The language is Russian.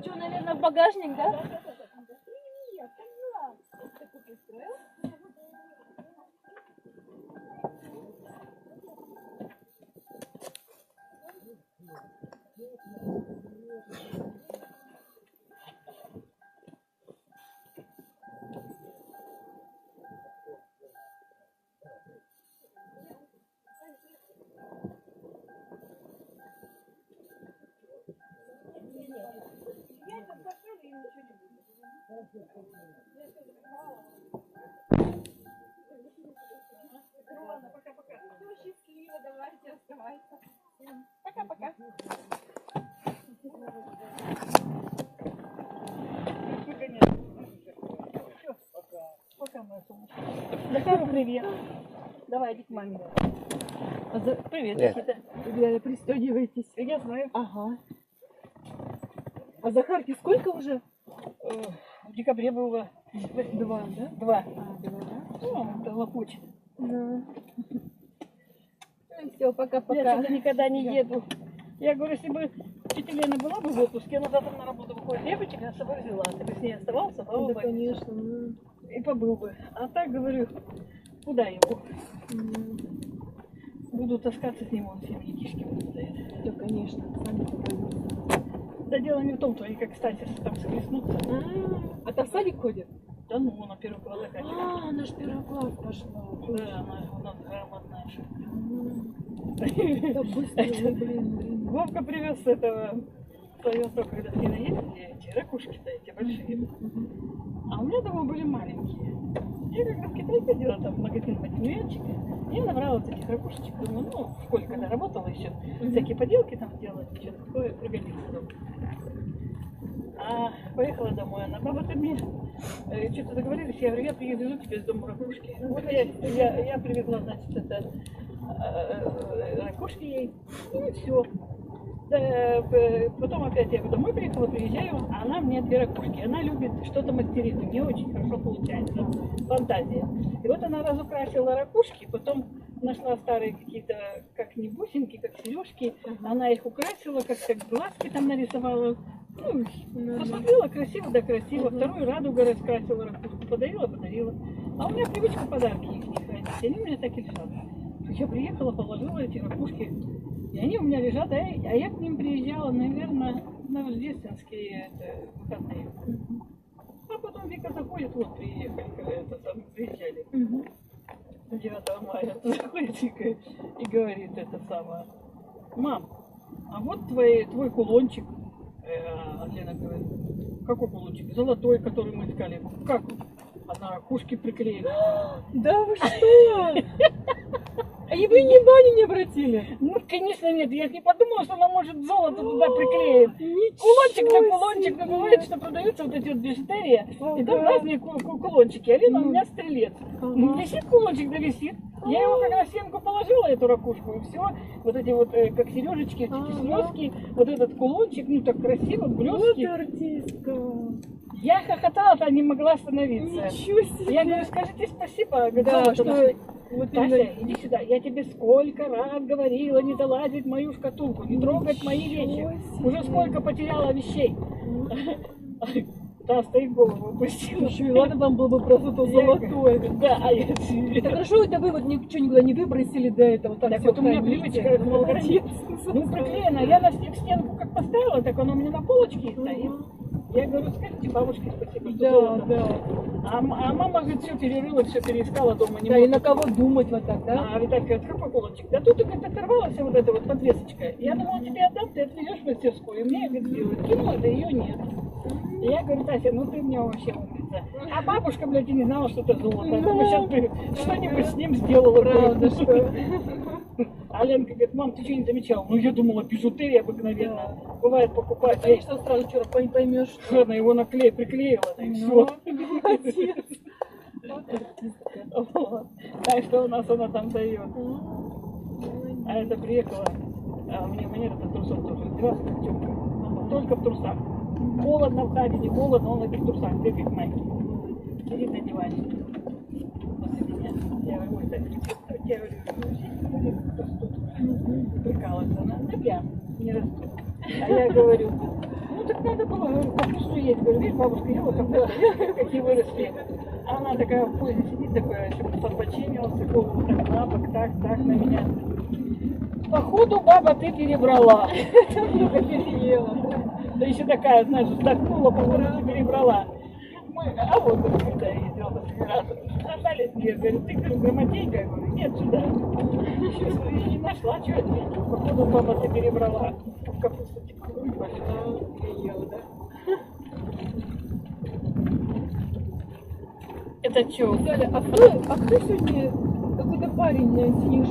Что, наверное, в багажник, да? Счастливо, давайте, оставайся. Пока-пока. Пока, моя солнышко. Захару привет. Давай, иди к маме. Привет. Никита. Ребята, пристегивайтесь. Я знаю. Ага. А Захарке сколько уже? В декабре было Два, да? два. А, два, да? Ну, это. Да. Ну все, Я пока-пока. сюда никогда не еду. Я говорю, если бы тетя Лена была бы в отпуске, она завтра на работу выходит, я бы тебя с собой взяла. Ты бы с ней оставался, была Да, бы конечно. ну, и побыл бы. А так, говорю, куда его? Буду таскаться с ним, он все кишки будут стоять. Да, конечно. Сами. Да дело не в том, что они как, кстати, там схлестнутся. А, а та в садик ходит? Да ну, на первый класс заканчивает. А, она ж первый класс пошла. Да, она у нас грамотная. М, Да быстро, блин, блин. Вовка привез с этого своего срока, когда наедали, эти ракушки-то эти большие. А у меня дома были маленькие. Я ходила там в магазин математики. Я набрала вот этих ракушечек. Думаю, ну, в школе, когда работала еще, всякие поделки там делать, что-то такое пригодится. А поехала домой, она, баба, ты мне э, что-то договорились, я говорю, я привезу тебе из дома ракушки. Вот я, я, я привезла, значит, это э, ракушки ей, и все. Потом опять я домой приехала, приезжаю, а она мне две ракушки. Она любит что-то мастерит, у нее очень хорошо получается, фантазия. И вот она разукрасила ракушки, потом нашла старые какие-то, как не бусинки, как сережки, она их украсила, как, как глазки там нарисовала. Ну, Ну, посмотрела красиво, да красиво. Вторую радуга раскрасила ракушку, подарила, подарила. А у меня привычка подарки их не хранить, они у меня так и лежат. Я приехала, положила эти ракушки, и они у меня лежат, а я, а я к ним приезжала, наверное, на рождественские это, выходные. А потом Вика заходит, вот приехали, когда это там приезжали. Мгм. 9 мая заходит Вика и говорит это самое. Мам, а вот твой, твой кулончик. Э, А Лена говорит, какой кулончик? Золотой, который мы искали. Как? Она ракушки приклеила. Да вы что? А и вы ни бани не обратили? Ну, конечно, нет. Я не подумала, что она может золото туда приклеить. Кулончик на кулончик, но бывает, что продаются вот эти вот бижутерии, и там разные ку- ку- кулончики. А Лена у Ну. меня стрелец. Висит кулончик, да висит. Я его как на стенку положила, эту ракушку, и все. Вот эти вот, э, как сережечки, эти Ага. слезки, вот этот кулончик, ну так красиво, Вот блестки. артистка. Я хохотала-то, не могла остановиться. Ничего себе. Я говорю, скажите спасибо, Да, Гаджет, что вот Тася, именно- иди сюда. Я тебе сколько раз говорила не залазить в мою шкатулку, не трогать мои вещи. себе. Уже сколько потеряла вещей. Та стоит голову опустила. Еще и ладно, вам было бы просто то золотое. Да, а я Так хорошо, это вы вот ничего никуда не выбросили до этого. Так, Так вот у меня привычка, Молодец. Ну, приклеена. Я на стенку как поставила, так оно у меня на полочке стоит. Я говорю, скажите бабушке спасибо, что Да, золото. да. А, а мама, говорит, все перерыла, все переискала дома. Не Да, и на кого думать вот так, да? А Виталька говорит, кулончик? Да тут говорит, оторвалась вот эта вот подвесочка. Я думала, тебе отдам, ты отвезешь в мастерскую. И мне, говорит. Кинула, да ее нет. И я говорю, Тася, ну ты мне вообще умница. А бабушка, блядь, и не знала, что это золото. Думаю, сейчас бы что-нибудь с ним сделала. Правда, что? А Ленка говорит, мам, ты что не замечал? Ну я думала, бижутерия обыкновенно. Бывает покупать. А Конечно, сразу вчера пой- поймешь, что... что она его наклей приклеила, да и Ну, все. Так что у нас она там дает. А это приехала, а мне мне это трусов тоже как тёмка. Только в трусах. Холодно в хате, не холодно, он в этих трусах бегает маленький. Сидит на диване. После меня. Я говорю, я говорю. Прикалывается она, да прям, не растут. А я говорю, Ну так надо было говорю, капусту есть. Говорю, видишь, бабушка ела капусту, видишь, какие выросли. А она такая в позе сидит, такая, еще подбоченилась, вот так на бок, так, так на меня. Походу, баба, ты перебрала. Много переела. Да еще такая, знаешь, вздохнула, походу, перебрала. Мы, а вот говорю, когда я ездила последний раз, остались мне, говорю, ты, говорю, грамотейка, говорю, нет, сюда. Я не нашла, что ответить. Походу, баба, ты перебрала. В капусту типа грудь большая. Переела, да? Это что? А кто, а кто сегодня какой-то парень на синих